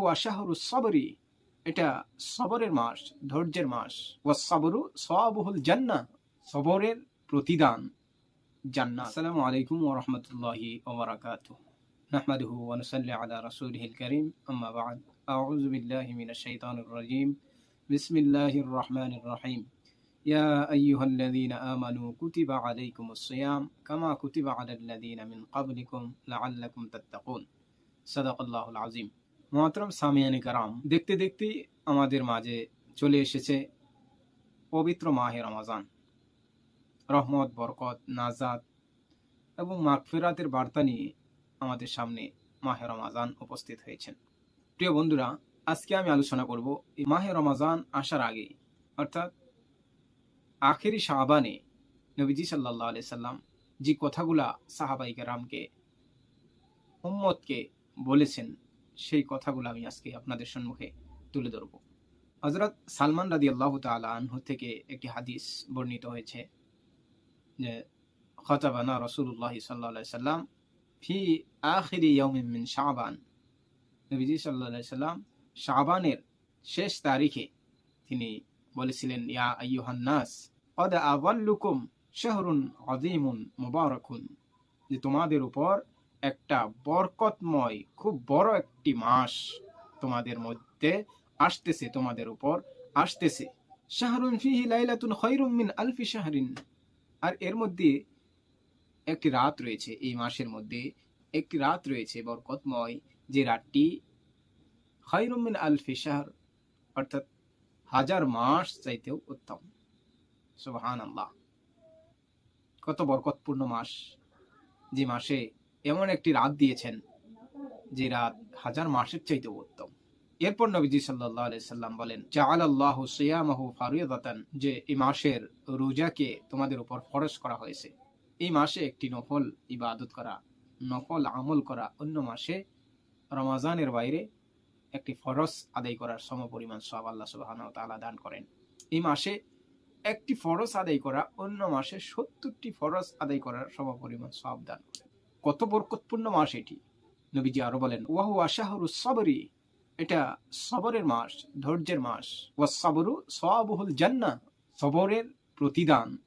ওয়াহু আশাহরু সবরি এটা সবরের মাস ধৈর্যের মাস ওয়া সবরু সওয়াবুহুল জান্না সবরের প্রতিদান জান্নাত আসসালামু আলাইকুম ওয়া রাহমাতুল্লাহি ওয়া বারাকাতুহু নাহমাদুহু ওয়া নুসাল্লি আলা রাসূলিহিল কারীম আম্মা বা'দ আউযু বিল্লাহি মিনাশ শাইতানির রাজীম বিসমিল্লাহির রহমানির রহিম يا أيها الذين آمنوا كتب عليكم الصيام كما كتب على الذين من قبلكم لعلكم تتقون صدق الله العظيم মহাতরম সামিয়ানি কারাম দেখতে দেখতে আমাদের মাঝে চলে এসেছে পবিত্র মাহে রমাজান। রহমত, বরকত নাজাদ এবং মাগফিরাতের বার্তা নিয়ে আমাদের সামনে মাহে রমাজান উপস্থিত হয়েছেন। প্রিয় বন্ধুরা, আজকে আমি আলোচনা করব এই মাহে রমাজান আসার আগে, অর্থাৎ আখেরি শাহবানে নবীজি সাল্লাহ আলি সাল্লাম যে কথাগুলা সাহাবাইকে রামকে উম্মতকে বলেছেন সেই কথাগুলো আমি আজকে আপনাদের সম্মুখে তুলে ধরব। হজরত সালমান রাদি আল্লাহ তালা আনহু থেকে একটি হাদিস বর্ণিত হয়েছে যে, খতাবানা রসুল্লাহ সাল্লা সাল্লাম ফি আখিরি ইয়মিন শাহবান নবীজি সাল্লা সাল্লাম শাহবানের শেষ তারিখে তিনি বলেছিলেন, ইয়া আইয়ুহান্নাস কদ আওয়াল্লুকুম শাহরুন আযীমুন মুবারাকুন। যে তোমাদের উপর একটা বরকতময়, খুব বড় একটি মাস তোমাদের মধ্যে আসতেছে, তোমাদের উপর আসতেছে। শাহরুন ফিহি লাইলাতুন খৈরুম আলফি শাহরিন। আর এর মধ্যে একটি রাত রয়েছে, এই মাসের মধ্যে একটি রাত রয়েছে বরকতময়, যে রাতটি খৈরুম আলফি শাহর, অর্থাৎ হাজার মাস চাইতেও উত্তম। সুবহান আল্লাহ কত বরকতপূর্ণ মাস যে মাসে এমন একটি রাত দিয়েছেন যে রাত হাজার মাসের চাইতে উত্তম। এরপর নবীজি সাল্লাহ সাল্লাম বলেন জাআল আল্লাহ সিয়ামাহু ফারিয়াদাতান যে এই মাসের রোজাকে তোমাদের উপর ফরজ করা হয়েছে। এই মাসে একটি নফল ইবাদত করা, নফল আমল করা, অন্য মাসে রমাজানের বাইরে একটি ফরজ আদায় করার সমপরিমাণ সব আল্লাহ সুবাহ তাআলা দান করেন। এই মাসে একটি ফরজ আদায় করা, অন্য মাসে সত্তরটি ফরজ আদায় করার সমপরিমাণ সব দান করেন। কত বরকতপূর্ণ মাস এটি। নবীজি আরও বলেন, ওয়াহু আশাহরু সবরি, এটা সবরের মাস, ধৈর্যের মাস। ও সবরু সবহুল জান্না সবরের প্রতিদান,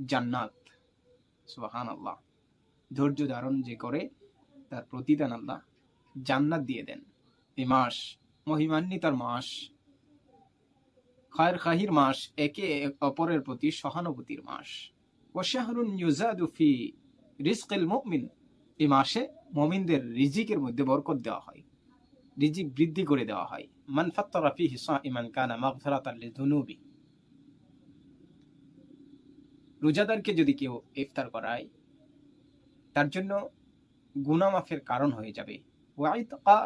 জান্নাত। সুবাহান আল্লাহ ধৈর্য ধারণ যে করে, তার প্রতিদান আল্লাহ জান্নাত দিয়ে দেন। এই মাস মহিমান্বিতার মাস খায়ের খাহির মাস, একে অপরের প্রতি সহানুভূতির মাস। ওয়াশাহরুন ইউজাদু ফি রিজকিল মুমিন এই মাসে মমিনদের রিজিকের মধ্যে বরকত দেওয়া হয়। রিজিক বৃদ্ধি করে দেওয়া হয়। মান ফাত্তারা ফিহি সাইমান কানা মাগফিরাতান লিযুনুবি। রোজাদারকে যদি কেউ ইফতার করায়, তার জন্য গুনামাফের কারণ হয়ে যাবে।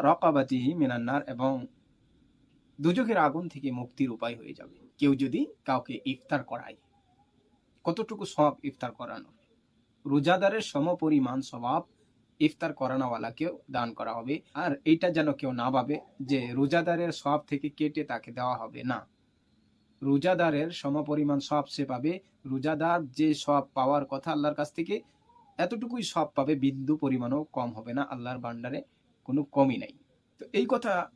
রকাবাতিহি মিনান্নার এবং দুজকের আগুন থেকে মুক্তির উপায় হয়ে যাবে। কেউ যদি কাউকে ইফতার করায়, কতটুকু সব ইফতার করানো? রোজাদারের সমপরিমাণ স্বভাব ইফতার করানোওয়ালাকেও দান করা হবে। আর এইটা যেন কেউ না ভাবে যে রোজাদারের সব থেকে কেটে তাকে দেওয়া হবে না। রোজাদারের সমপরিমাণ সব সে পাবে। রোজাদার যে সব পাওয়ার কথা আল্লাহর কাছ থেকে, এতটুকুই সব পাবে। বিন্দু পরিমাণও কম হবে না, আল্লাহর ভান্ডারে কোনো কমই নাই। তো এই কথা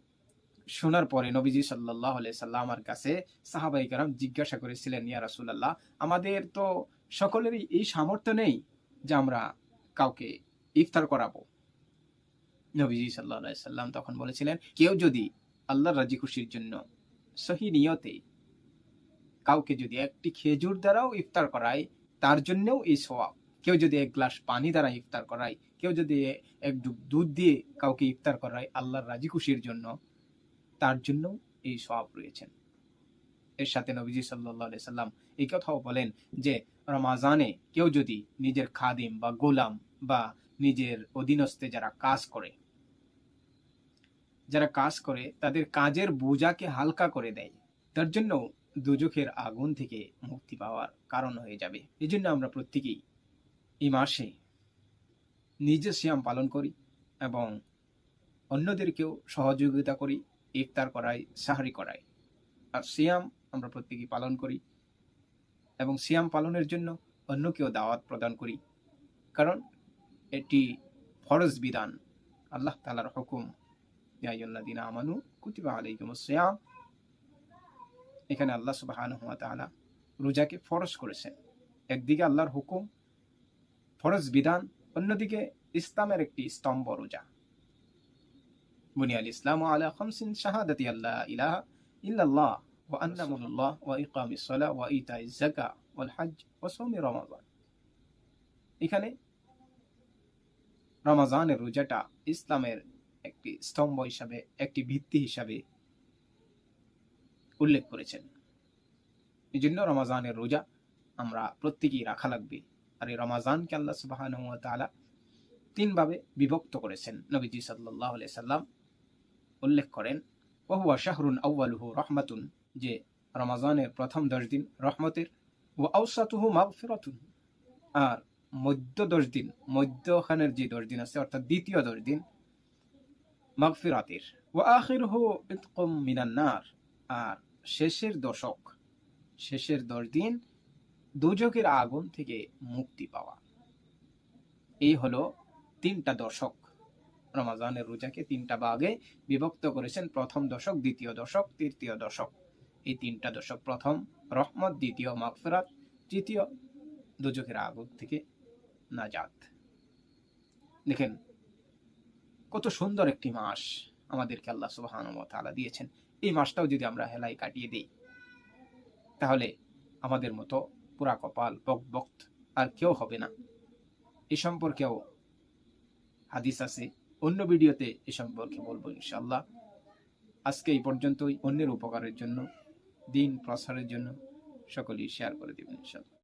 শোনার পরে নবীজি সাল্লাহ সাল্লামার কাছে সাহাবাই কারাম জিজ্ঞাসা করেছিলেন, ইয়া রাসুলাল্লাহ, আমাদের তো সকলেরই এই সামর্থ্য নেই যে আমরা কাউকে ইফতার করাবো। নবীজি সাল্লাহ সাল্লাম তখন বলেছিলেন, কেউ যদি আল্লাহর রাজি খুশির জন্য সহি নিয়তে কাউকে যদি একটি খেজুর দ্বারাও ইফতার করায়, তার জন্যও এই সোয়াব কেউ যদি এক গ্লাস পানি দ্বারা ইফতার করায়, কেউ যদি এক দুধ দিয়ে কাউকে ইফতার করায় আল্লাহর রাজি খুশির জন্য, তার জন্য এই সওয়াব রয়েছেন এর সাথে নবীজি সাল্লাহ সাল্লাম এই কথাও বলেন যে, রমাজানে কেউ যদি নিজের খাদিম বা গোলাম বা নিজের অধীনস্থে যারা কাজ করে। যারা কাজ করে, তাদের কাজের বোঝাকে হালকা করে দেয়। তার জন্য দুজখের আগুন থেকে মুক্তি পাওয়ার কারণ হয়ে যাবে। এই জন্য আমরা প্রত্যেকেই এই মাসে নিজে শ্যাম পালন করি এবং অন্যদেরকেও সহযোগিতা করি, ইফতার করাই, সাহারি করাই। আর সিয়াম আমরা প্রত্যেকেই পালন করি এবং সিয়াম পালনের জন্য অন্যকেও দাওয়াত প্রদান করি। কারণ এটি ফরজ বিধান। আল্লাহ তালার হুকুম, ইয়া আমানু কুতিবা আলাইকুমুস সিয়াম। এখানে আল্লাহ সুবহানাহু ওয়া তাআলা রোজাকে ফরজ করেছেন। একদিকে আল্লাহর হুকুম ফরজ বিধান, অন্যদিকে ইসলামের একটি স্তম্ভ রোজা। বুনিয়াল ইসলাম আলা খামসিন শাহাদাতি আল্লাহ ইলাহা ইল্লাল্লাহ ওয়া আন্না ওয়া ইকামিস সালাহ ওয়া ইতাইজ যাকাত ওয়াল হজ ওয়া সাওমি রমাদান। এখানে রমাজানের রোজাটা ইসলামের একটি স্তম্ভ হিসাবে, একটি ভিত্তি হিসাবে উল্লেখ করেছেন। এই জন্য রমাজানের রোজা আমরা প্রত্যেকেই রাখা লাগবে। আর এই রমাজানকে আল্লাহ সুবাহান তালা তিনভাবে বিভক্ত করেছেন। নবীজি সাল্লাহ সাল্লাম উল্লেখ করেন, ওহুয়া শাহরুন আউ্বালুহু রহমাতুন যে রমাজানের প্রথম দশ দিন রহমতের ও আউসাতুহু মাগফিরাতুন আর মধ্য দশ দিন, মধ্যখানের যে দশ দিন আছে, অর্থাৎ দ্বিতীয় দশ দিন, মাগফিরাতের। ও আখিরহু ইতকুম মিনান্নার আর শেষের দশক, শেষের দশ দিন দুজকের আগুন থেকে মুক্তি পাওয়া। এই হলো তিনটা দশক। রমাজানের রোজাকে তিনটা ভাগে বিভক্ত করেছেন। প্রথম দশক, দ্বিতীয় দশক, তৃতীয় দশক। এই তিনটা দশক প্রথম রহমত, দ্বিতীয় মাগফিরাত, তৃতীয় দুজকের আগুন থেকে নাজাত। দেখেন, কত সুন্দর একটি মাস আমাদেরকে আল্লাহ সুবাহান তালা দিয়েছেন। এই মাসটাও যদি আমরা হেলাই কাটিয়ে দিই, তাহলে আমাদের মতো পুরা কপাল বক বক্ত আর কেউ হবে না। এ সম্পর্কেও হাদিস আছে। অন্য ভিডিওতে এ সম্পর্কে বলব ইনশাল্লাহ আজকে এই পর্যন্তই। অন্যের উপকারের জন্য, দিন প্রসারের জন্য সকলেই শেয়ার করে দেবেন ইনশাল্লাহ